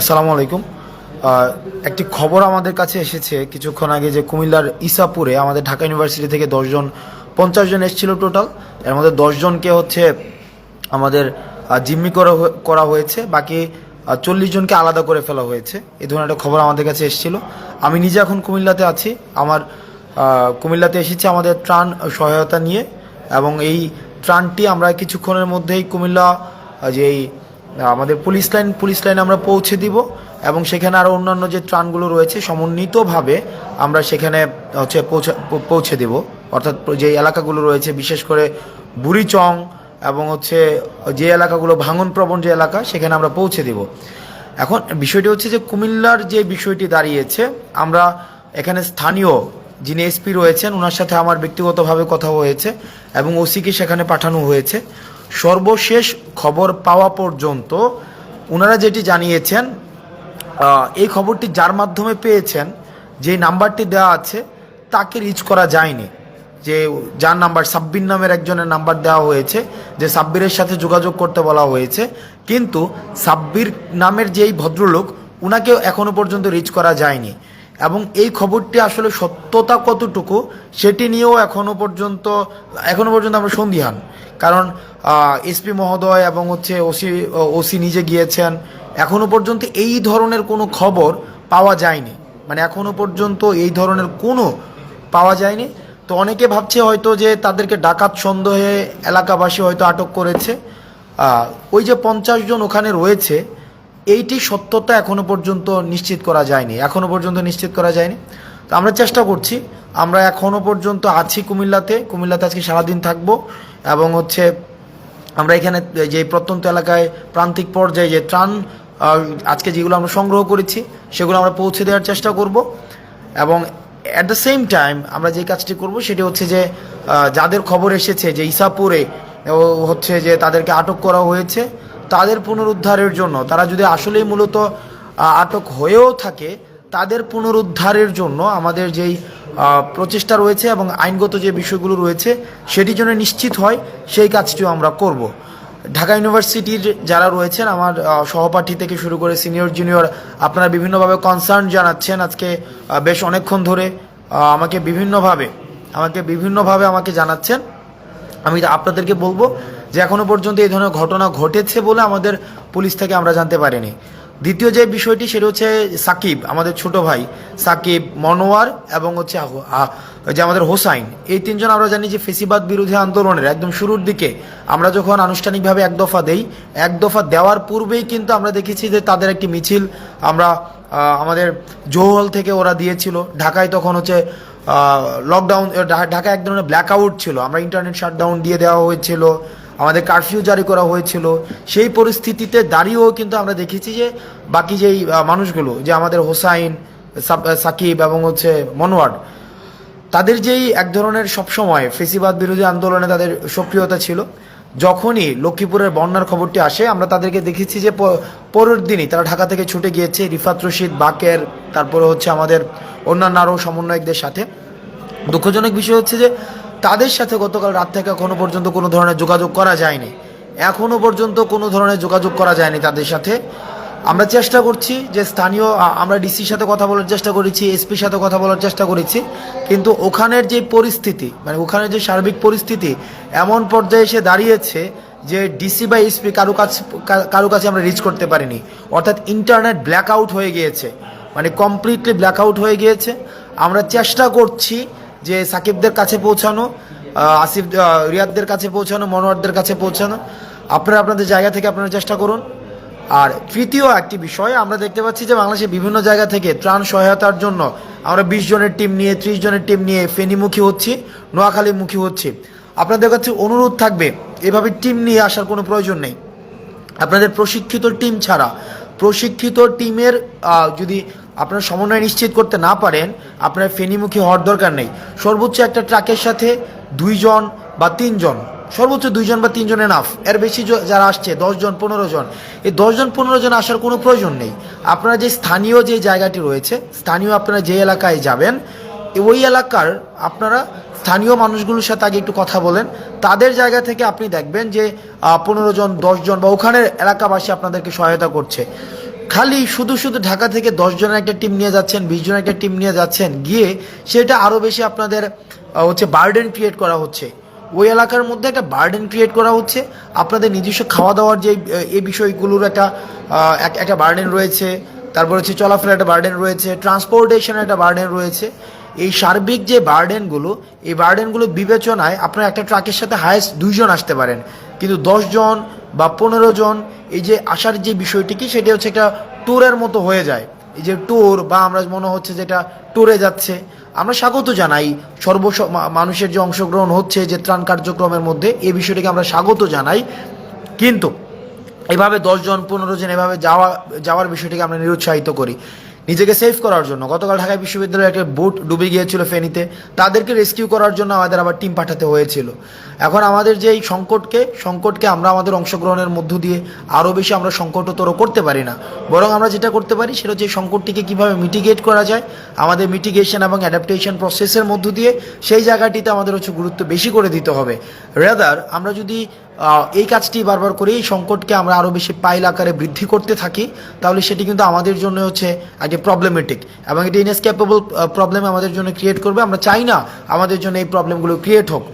আসসালামু আলাইকুম। একটি খবর আমাদের কাছে এসেছে। কিছুক্ষণ আগে যে কুমিল্লার ইসাপুরে আমাদের ঢাকা ইউনিভার্সিটি থেকে দশজন পঞ্চাশ জন এসেছিল টোটাল। এর মধ্যে দশজনকে হচ্ছে আমাদের জিম্মি করা করা হয়েছে। বাকি চল্লিশ জনকে আলাদা করে ফেলা হয়েছে। এই ধরনের একটা খবর আমাদের কাছে এসেছিল। আমি নিজে এখন কুমিল্লাতে আছি। আমার কুমিল্লাতে এসেছি আমাদের ত্রাণ সহায়তা নিয়ে। এবং এই ত্রাণটি আমরা কিছুক্ষণের মধ্যেই কুমিল্লা আহ, যে এই আমাদের পুলিশ লাইন পুলিশ লাইন আমরা পৌঁছে দিব এবং সেখানে আরও অন্যান্য যে ত্রাণগুলো রয়েছে, সমন্বিতভাবে আমরা সেখানে হচ্ছে পৌঁছে পৌঁছে দেব। অর্থাৎ যে এলাকাগুলো রয়েছে, বিশেষ করে বুড়িচং এবং হচ্ছে যে এলাকাগুলো, ভাঙনপ্রবণ যে এলাকা, সেখানে আমরা পৌঁছে দেব। এখন বিষয়টি হচ্ছে যে কুমিল্লার যে বিষয়টি দাঁড়িয়েছে, আমরা এখানে স্থানীয় যিনি এসপি রয়েছেন ওনার সাথে আমার ব্যক্তিগতভাবে কথা হয়েছে এবং ওসিকে সেখানে পাঠানো হয়েছে। সর্বশেষ খবর পাওয়া পর্যন্ত ওনারা যেটি জানিয়েছেন এই খবরটি যার মাধ্যমে পেয়েছেন, যে নাম্বারটি দেওয়া আছে, তাকে রিচ করা যায়নি। যে যার নাম্বার সাব্বির নামের একজনের নাম্বার দেওয়া হয়েছে, যে সাব্বিরের সাথে যোগাযোগ করতে বলা হয়েছে। কিন্তু সাব্বির নামের যেই ভদ্রলোক ওনাকেও এখনও পর্যন্ত রিচ করা যায়নি। এবং এই খবরটি আসলে সত্যতা কতটুকু, সেটি নিয়েও এখনও পর্যন্ত এখনও পর্যন্ত আমরা সন্দিহান। কারণ এসপি মহোদয় এবং হচ্ছে ওসি ওসি নিজে গিয়েছেন এখনও পর্যন্ত এই ধরনের কোনো খবর পাওয়া যায়নি। মানে এখনও পর্যন্ত এই ধরনের কোনো পাওয়া যায়নি। তো অনেকে ভাবছে হয়তো যে তাদেরকে ডাকাত সন্দেহে এলাকাবাসী হয়তো আটক করেছে। ওই যে পঞ্চাশ জন ওখানে রয়েছে এইটি সত্যতা এখনও পর্যন্ত নিশ্চিত করা যায়নি, এখনও পর্যন্ত নিশ্চিত করা যায়নি। তো আমরা চেষ্টা করছি, আমরা এখনও পর্যন্ত আছি কুমিল্লাতে কুমিল্লাতে আজকে সারাদিন থাকব এবং হচ্ছে আমরা এখানে যে প্রত্যন্ত এলাকায় প্রান্তিক পর্যায়ে যে ত্রাণ আজকে যেগুলো আমরা সংগ্রহ করেছি, সেগুলো আমরা পৌঁছে দেওয়ার চেষ্টা করব। এবং অ্যাট দ্য সেম টাইম আমরা যে কাজটি করব সেটি হচ্ছে যে যাদের খবর এসেছে যে ইসাপুরে হচ্ছে যে তাদেরকে আটক করা হয়েছে তাদের পুনরুদ্ধারের জন্য, তারা যদি আসলেই মূলত আটক হয়েও থাকে, তাদের পুনরুদ্ধারের জন্য আমাদের যেই প্রচেষ্টা রয়েছে এবং আইনগত যে বিষয়গুলো রয়েছে সেটি যেন নিশ্চিত হয়, সেই কাজটিও আমরা করব। ঢাকা ইউনিভার্সিটির যারা রয়েছেন, আমার সহপাঠী থেকে শুরু করে সিনিয়র জুনিয়র, আপনারা বিভিন্নভাবে কনসার্ন জানাচ্ছেন আজকে বেশ অনেকক্ষণ ধরে আমাকে বিভিন্নভাবে আমাকে বিভিন্নভাবে আমাকে জানাচ্ছেন। আমি আপনাদেরকে বলব যে এখনও পর্যন্ত এই ধরনের ঘটনা ঘটেছে বলে আমাদের পুলিশ থেকে আমরা জানতে পারিনি। দ্বিতীয় যে বিষয়টি সেটা হচ্ছে সাকিব, আমাদের ছোট ভাই সাকিব মনোয়ার এবং হচ্ছে যে আমাদের হোসাইন। এই তিনজন আমরা জানি যে ফেসিবাদ বিরোধী আন্দোলনের একদম শুরুর দিকে আমরা যখন আনুষ্ঠানিকভাবে এক দফা দেই, এক দফা দেওয়ার পূর্বেই কিন্তু আমরা দেখেছি যে তাদের একটি মিছিল আমরা আমাদের জৌহল থেকে ওরা দিয়েছিল। ঢাকায় তখন হচ্ছে লকডাউন ঢাকায় এক ধরনের ব্ল্যাক আউট ছিল। আমরা ইন্টারনেট শাটডাউন দিয়ে দেওয়া হয়েছিল। আমাদের কারফিউ জারি করা হয়েছিল। সেই পরিস্থিতিতে দাঁড়িয়েও কিন্তু আমরা দেখেছি যে বাকি যেই মানুষগুলো, যে আমাদের হোসাইন সাকিব এবং হচ্ছে মনোয়ার, তাদের যেই এক ধরনের সবসময় ফেসিবাদ বিরোধী আন্দোলনে তাদের সক্রিয়তা ছিল, যখনই লক্ষ্মীপুরের বন্যার খবরটি আসে, আমরা তাদেরকে দেখেছি যে পরের দিনই তারা ঢাকা থেকে ছুটে গিয়েছে রিফাত রশিদ, বাকের, তারপরে হচ্ছে আমাদের অন্যান্য আরও সমন্বয়কদের সাথে। দুঃখজনক বিষয় হচ্ছে যে তাদের সাথে গতকাল রাত থেকে এখনও পর্যন্ত কোনো ধরনের যোগাযোগ করা যায়নি। এখনও পর্যন্ত কোনো ধরনের যোগাযোগ করা যায়নি তাদের সাথে। আমরা চেষ্টা করছি যে স্থানীয় আমরা ডিসির সাথে কথা বলার চেষ্টা করেছি এসপির সাথে কথা বলার চেষ্টা করেছি। কিন্তু ওখানের যে পরিস্থিতি মানে ওখানের যে সার্বিক পরিস্থিতি, এমন পর্যায়ে এসে দাঁড়িয়েছে যে ডিসি বা এসপি কারও কাছে কারও কাছে আমরা রিচ করতে পারিনি। অর্থাৎ ইন্টারনেট ব্ল্যাক আউট হয়ে গিয়েছে। মানে কমপ্লিটলি ব্ল্যাক আউট হয়ে গিয়েছে। আমরা চেষ্টা করছি যে সাকিবদের কাছে পৌঁছানো আসিফ রিয়াদদের কাছে পৌঁছানো, মনোয়ারদের কাছে পৌঁছানো, আপনারা আপনাদের জায়গা থেকে আপনারা চেষ্টা করুন। আর তৃতীয় একটি বিষয়, আমরা দেখতে পাচ্ছি যে বাংলাদেশের বিভিন্ন জায়গা থেকে ত্রাণ সহায়তার জন্য আমরা বিশ জনের টিম নিয়ে, ত্রিশ জনের টিম নিয়ে ফেনীমুখী হচ্ছি, নোয়াখালীমুখী হচ্ছি। আপনাদের কাছে অনুরোধ থাকবে, এভাবে টিম নিয়ে আসার কোনো প্রয়োজন নেই। আপনাদের প্রশিক্ষিত টিম ছাড়া, প্রশিক্ষিত টিমের যদি আপনারা সমন্বয় নিশ্চিত করতে না পারেন, আপনার ফেনীমুখী হওয়ার দরকার নেই। সর্বোচ্চ একটা ট্রাকের সাথে দুইজন বা তিনজন, সর্বোচ্চ দুইজন বা তিনজন এনাফ এর বেশি যারা আসছে, দশজন পনেরো জন এই দশজন পনেরো জন আসার কোনো প্রয়োজন নেই। আপনারা যে স্থানীয় যে জায়গাটি রয়েছে, স্থানীয় আপনারা যে এলাকায় যাবেন, ওই এলাকার আপনারা স্থানীয় মানুষগুলোর সাথে আগে একটু কথা বলেন। তাদের জায়গা থেকে আপনি দেখবেন যে পনেরো জন দশজন বা ওখানের এলাকাবাসী আপনাদেরকে সহায়তা করছে। খালি শুধু শুধু ঢাকা থেকে জনের একটা টিম নিয়ে যাচ্ছেন, বিশ জনের একটা টিম নিয়ে যাচ্ছেন, গিয়ে সেটা আরও বেশি আপনাদের হচ্ছে বার্ডেন ক্রিয়েট করা হচ্ছে। ওই এলাকার মধ্যে একটা বার্ডেন ক্রিয়েট করা হচ্ছে। আপনাদের নিজস্ব খাওয়া দাওয়ার যে এই বিষয়গুলোর একটা একটা বার্ডেন রয়েছে। তারপর হচ্ছে চলাফেরার একটা বার্ডেন রয়েছে ট্রান্সপোর্টেশনের একটা বার্ডেন রয়েছে। এই সার্বিক যে বার্ডেনগুলো এই বার্ডেনগুলো বিবেচনায় আপনার একটা ট্রাকের সাথে হায়েস্ট দুইজন আসতে পারেন। কিন্তু জন বা পনেরো জন, এই যে আসার যে বিষয়টি কি, সেটা হচ্ছে একটা ট্যুরের মতো হয়ে যায়। এই যে ট্যুর বা আমরা মনে হচ্ছে যেটা ট্যুরে যাচ্ছে। আমরা স্বাগত জানাই। সর্ব মানুষের যে অংশগ্রহণ হচ্ছে, যে ত্রাণ কার্যক্রমের মধ্যে এই বিষয়টিকে আমরা স্বাগত জানাই। কিন্তু এভাবে দশজন পনেরো জন এভাবে যাওয়া, যাওয়ার বিষয়টিকে আমরা নিরুৎসাহিত করি। নিজেকে সেভ করার জন্য। গতকাল ঢাকা বিশ্ববিদ্যালয়ে একটা বোট ডুবে গিয়েছিল ফেনীতে। তাদেরকে রেস্কিউ করার জন্য আমাদের আবার টিম পাঠাতে হয়েছিল। এখন আমাদের যে এই সংকটকে সংকটকে আমরা আমাদের অংশগ্রহণের মধ্য দিয়ে আরও বেশি আমরা সংকটতর করতে পারি না। বরং আমরা যেটা করতে পারি সেটা হচ্ছে সংকটটিকে কীভাবে মিটিগেট করা যায়, আমাদের মিটিগেশন এবং অ্যাডাপ্টেশন প্রসেসের মধ্য দিয়ে সেই জায়গাটিতে আমাদের হচ্ছে গুরুত্ব বেশি করে দিতে হবে। রেদার আমরা যদি এই কাজটি বারবার করে এই সংকটকে আমরা আরও বেশি পাইল আকারে বৃদ্ধি করতে থাকি, তাহলে সেটি কিন্তু আমাদের জন্য হচ্ছে একটি প্রবলেমেটিক এবং এটি ইনএসক্যাপেবল প্রবলেম আমাদের জন্য ক্রিয়েট করবে। আমরা চাই না আমাদের জন্য এই প্রবলেমগুলো ক্রিয়েট হোক।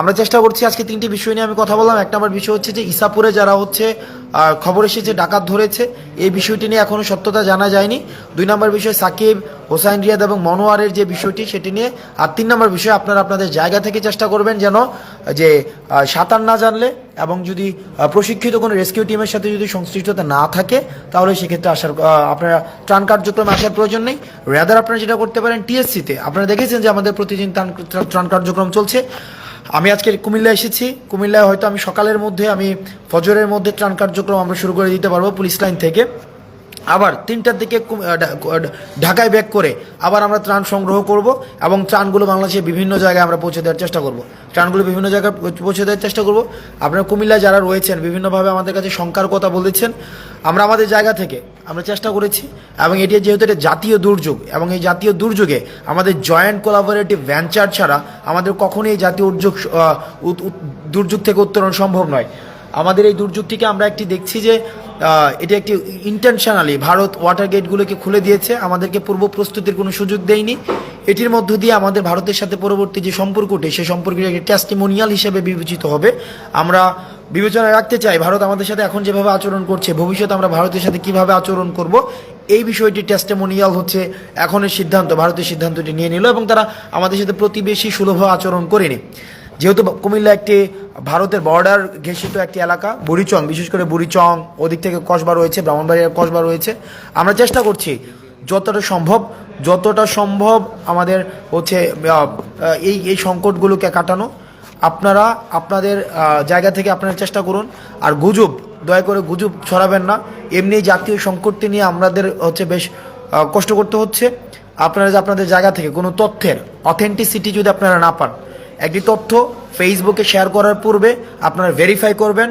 আমরা চেষ্টা করছি আজকে তিনটি বিষয় নিয়ে আমি কথা বললাম। এক নম্বর বিষয় হচ্ছে যে ইসাপুরে যারা হচ্ছে খবর এসেছে, ডাকাত ধরেছে, এই বিষয়টি নিয়ে এখনও সত্যতা জানা যায়নি। দুই নম্বর বিষয় সাকিব, হোসাইন রিয়াদ এবং মনোয়ারের যে বিষয়টি, সেটি নিয়ে। আর তিন নম্বর বিষয় আপনারা আপনাদের জায়গা থেকে চেষ্টা করবেন যেন যে সাঁতার না জানলে এবং যদি প্রশিক্ষিত কোনো রেস্কিউ টিমের সাথে যদি সংশ্লিষ্টতা না থাকে, তাহলে সেক্ষেত্রে আসার আপনারা ত্রাণ কার্যক্রমে আসার প্রয়োজন নেই। রেদার আপনারা যেটা করতে পারেন টিএসসিতে আপনারা দেখেছেন যে আমাদের প্রতিদিন ত্রাণ কার্যক্রম চলছে। আমি আজকে কুমিল্লা এসেছি। কুমিল্লায় হয়তো আমি সকালের মধ্যে, আমি ফজরের মধ্যে ত্রাণ কার্যক্রম আমরা শুরু করে দিতে পারব পুলিশ লাইন থেকে। আবার তিনটার দিকে ঢাকায় ব্যাক করে আবার আমরা ত্রাণ সংগ্রহ করব এবং ত্রাণগুলো বাংলাদেশের বিভিন্ন জায়গায় আমরা পৌঁছে দেওয়ার চেষ্টা করব। ত্রাণগুলো বিভিন্ন জায়গায় পৌঁছে- দেওয়ার চেষ্টা করব। আপনারা কুমিল্লায় যারা রয়েছেন, বিভিন্নভাবে আমাদের কাছে শঙ্কার কথা বলেছেন। আমরা আমাদের জায়গা থেকে আমরা চেষ্টা করেছি এবং এটি যেহেতু এটা জাতীয় দুর্যোগ এবং এই জাতীয় দুর্যোগে আমাদের জয়েন্ট কোলাবোরেটিভ ভেঞ্চার ছাড়া আমাদের কখনোই এই জাতীয় উদ্যোগ দুর্যোগ থেকে উত্তরণ সম্ভব নয়। আমাদের এই দুর্যোগটিকে আমরা একটি দেখছি যে এটি একটি ইন্টেনশনালি ভারত ওয়াটার গেটগুলোকে খুলে দিয়েছে। আমাদেরকে পূর্ব প্রস্তুতির কোনো সুযোগ দেয়নি। এটির মধ্য দিয়ে আমাদের ভারতের সাথে পরবর্তী যে সম্পর্কটি সেই সম্পর্কটি একটি টেস্টিমোনিয়াল হিসেবে বিবেচিত হবে। আমরা বিবেচনায় রাখতে চাই, ভারত আমাদের সাথে এখন যেভাবে আচরণ করছে, ভবিষ্যতে আমরা ভারতের সাথে কীভাবে আচরণ করব, এই বিষয়টি টেস্টিমোনিয়াল হচ্ছে এখনের সিদ্ধান্ত, ভারতের সিদ্ধান্তটি নিয়ে নিল এবং তারা আমাদের সাথে প্রতিবেশী সুলভ আচরণ করেনি। যেহেতু কুমিল্লা একটি, ভারতের বর্ডার ঘেষিত একটি এলাকা, বুড়িচং, বিশেষ করে বুড়িচং, ওদিক থেকে কসবা রয়েছে ব্রাহ্মণবাড়িয়ার কসবা রয়েছে। আমরা চেষ্টা করছি যতটা সম্ভব যতটা সম্ভব আমাদের হচ্ছে এই এই সংকটগুলোকে কাটানো। আপনারা, আপনাদের জায়গা থেকে আপনারা চেষ্টা করুন। আর গুজব, দয়া করে গুজব ছড়াবেন না। এমনি জাতীয় সংকটটি নিয়ে আমাদের হচ্ছে বেশ কষ্ট করতে হচ্ছে। আপনারা যে আপনাদের জায়গা থেকে কোনো তথ্যের অথেন্টিসিটি যদি আপনারা না পান একটি তথ্য ফেসবুকে শেয়ার করার পূর্বে আপনারা ভেরিফাই করবেন।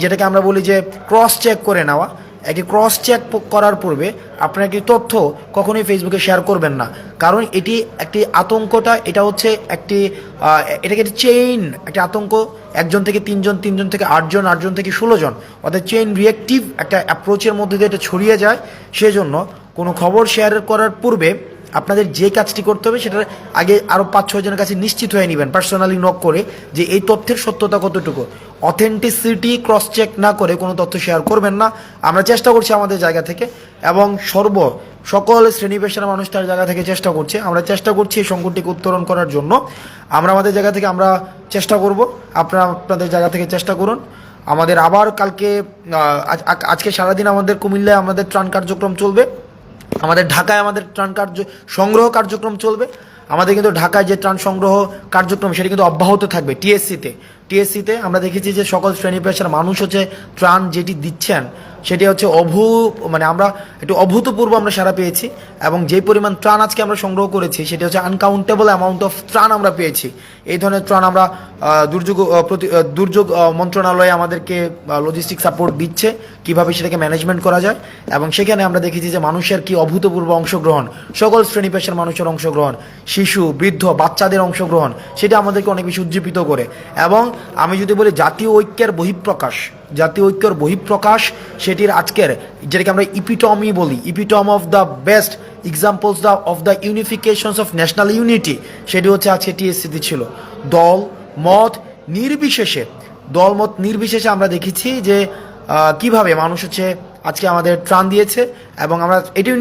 যেটাকে আমরা বলি যে ক্রস চেক করে নেওয়া। একটি ক্রস চেক করার পূর্বে আপনার একটি তথ্য কখনোই ফেসবুকে শেয়ার করবেন না। কারণ এটি একটি আতঙ্কটা, এটা হচ্ছে একটি এটাকে একটি চেইন একটি আতঙ্ক। একজন থেকে তিনজন তিনজন থেকে আটজন আটজন থেকে ষোলো জন। অর্থাৎ চেইন রিয়েক্টিভ একটা অ্যাপ্রোচের মধ্যে দিয়ে এটা ছড়িয়ে যায়। সেজন্য কোনো খবর শেয়ার করার পূর্বে আপনাদের যে কাজটি করতে হবে সেটা আগে আরও পাঁচ, ছয় জনের কাছে নিশ্চিত হয়ে নেবেন পার্সোনালি নক করে যে এই তথ্যের সত্যতা কতটুকু। অথেন্টিসিটি ক্রস চেক না করে কোনো তথ্য শেয়ার করবেন না। আমরা চেষ্টা করছি আমাদের জায়গা থেকে এবং সর্ব সকল শ্রেণি পেশার মানুষ তার জায়গা থেকে চেষ্টা করছে। আমরা চেষ্টা করছি এই সংকটটিকে উত্তরণ করার জন্য। আমরা আমাদের জায়গা থেকে আমরা চেষ্টা করব। আপনারা আপনাদের জায়গা থেকে চেষ্টা করুন। আমাদের আবার কালকে আজকে সারাদিন আমাদের কুমিল্লায় আমাদের ত্রাণ কার্যক্রম চলবে। আমাদের ঢাকায় আমাদের ত্রাণ কার্য সংগ্রহ কার্যক্রম চলবে। আমাদের কিন্তু ঢাকায় যে ত্রাণ সংগ্রহ কার্যক্রম, সেটা কিন্তু অব্যাহত থাকবে টিএসসিতে। টিএসসিতে আমরা দেখেছি যে সকল শ্রেণি পেশার মানুষ হচ্ছে ত্রাণ যেটি দিচ্ছেন। সেটি হচ্ছে অভূ মানে আমরা একটু অভূতপূর্ব আমরা সারা পেয়েছি এবং যে পরিমাণ ত্রাণ আজকে আমরা সংগ্রহ করেছি, সেটি হচ্ছে আনকাউন্টেবল অ্যামাউন্ট অফ ত্রাণ আমরা পেয়েছি। এই ধরনের ত্রাণ আমরা দুর্যোগ প্রতি দুর্যোগ মন্ত্রণালয়ে আমাদেরকে লজিস্টিক সাপোর্ট দিচ্ছে, কীভাবে সেটাকে ম্যানেজমেন্ট করা যায় এবং সেখানে আমরা দেখেছি যে মানুষের কি অভূতপূর্ব অংশগ্রহণ, সকল শ্রেণি পেশার মানুষের অংশগ্রহণ, শিশু, বৃদ্ধ, বাচ্চাদের অংশগ্রহণ, সেটা আমাদেরকে অনেক বেশি উজ্জীবিত করে। এবং আমি যদি বলি জাতীয় ঐক্যের বহিঃপ্রকাশ, জাতীয় ঐক্যের বহিঃপ্রকাশ সেটির আজকের, যেটাকে আমরা ইপিটমি বলি, epitome of the best examples the of the unifications of national unity সেটি হচ্ছে আজকে টিএসসিতে ছিল। দল, মত নির্বিশেষে দলমত নির্বিশেষে আমরা দেখেছি যে কীভাবে মানুষ হচ্ছে আজকে আমাদের ত্রাণ দিয়েছে এবং আমরা এটিও